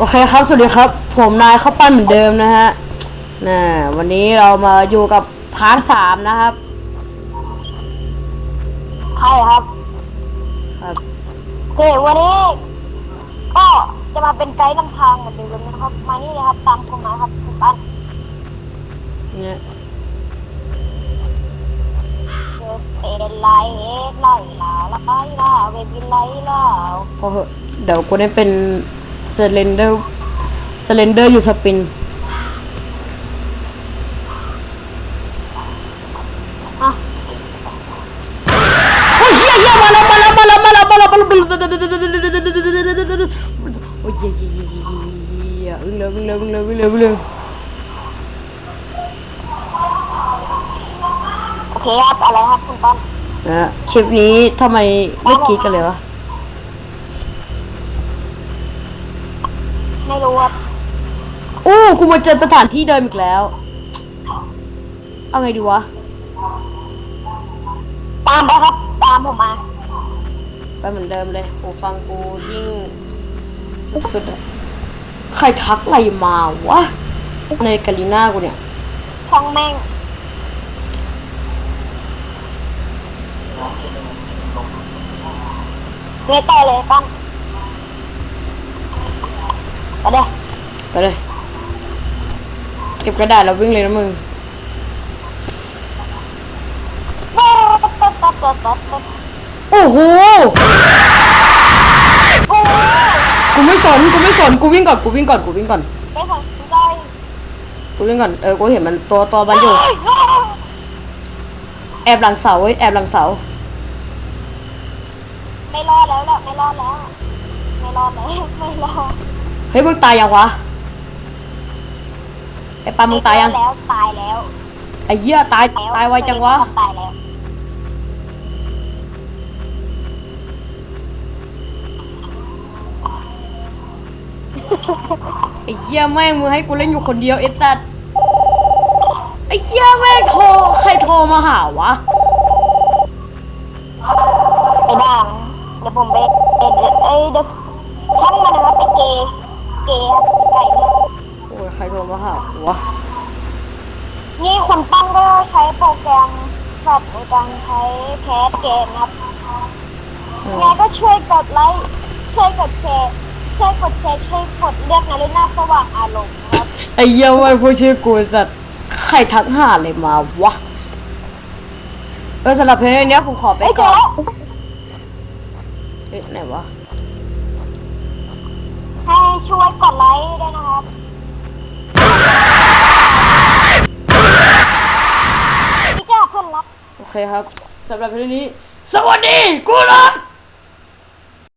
โอเคครับ สวัสดีครับ ผมนายข้าวปั้นเหมือนเดิมนะฮะน่วันนี้เรามาอยู่กับพาร์ทสามนะครับใช่ครับ ครับโอเควันนี้ ก็จะมาเป็นไกด์นำทางเหมือนเดิมนะครับ มานี่เลยครับ ตามผมมาครับคุณปั้นเนี่ยเดินเป็นไล่เอ็ดไล่ลาไล่ลาเวบินไล่ลาพอเหอะเดี๋ยวกูได้เป็น เซเลนเดอร์เซเลนเดอร์อยู่สปินโอ้ยเฮียยมาแล้วมาแล้วมาแล้วมาแล้วมาแล้วมาแล้วโอ้ยเฮียเยี่ยเฮียวิ่งเร็ววิ่งเร็ววิ่งเร็ววิ่งเร็ววิ่งเร็วโอเคครับอะไรครับคุณปั้นนะคลิปนี้ทำไมไม่กรีดกันเลยวะ ไม่รู้ครับโอ้กูมาเจอสถานที่เดิมอีกแล้ว เอาไงดีวะ ตามไปครับ ตามผมมาไปเหมือนเดิมเลยหูฟังกูยิ่งสุดๆอะใครทักอะไรมาวะ ในกาลิน่ากูเนี่ยช่องแม่งเวต่อเลยปั้น ไปเลยไปเลย เก็บกระดาษแล้ววิ่งเลยนะมึงโอ้โหโอ้ยกูไม่สนกูไม่สนกูวิ่งก่อนกูวิ่งก่อนกูวิ่งก่อนไม่สนใจกูวิ่งก่อนเออกูเห็นมันตัวตัวมันอยู่แอบหลังเสาเว้ยแอบหลังเสาไม่รอดแล้วแหละไม่รอดแล้วไม่รอดแล้วไม่รอด เฮ้ยมึงตายยังวะไอ้ปามึงตายยังไม่รอดแล้วตายแล้วไอ้เหี้ยตายแล้วตายไวจังวะตายแล้วไอ้เหี้ยแม่งมึงให้กูเล่นอยู่คนเดียวไอ้สัตว์ไอ้เหี้ยแม่งโทรใครโทรมาหาวะไปด่างเดี๋ยวผมไปเอ้ยเอ้ยเดี๋ยวช่างมันนะครับไอ้เกย์ เกย์ครับไก่เนี่ยโอ้ยใครโทรมาหาวะนี่คุณปั้นก็ใช้โปรแกรมแบบในการใช้แคสเกมนะครับอืมยังไงก็ช่วยกดไลค์ช่วยกดแชร์ช่วยกดแชร์ช่วยกดเลือกนาฬิกาสว่างอารมณ์นะครับไอ้เหี้ยแม่งพูดชื่อกูไอ้สัตว์ใครทักหาอะไรมาวะเออสำหรับเพลงเนี้ยผมขอไปเอ้ยเจก่ออนแล้วเอ๊ะไหนวะให้ ช่วยกดไลค์ด้วยนะครับพี่แก้เพื่อนรัก โอเคครับสำหรับเพลงนี้ สวัสดีกูรัก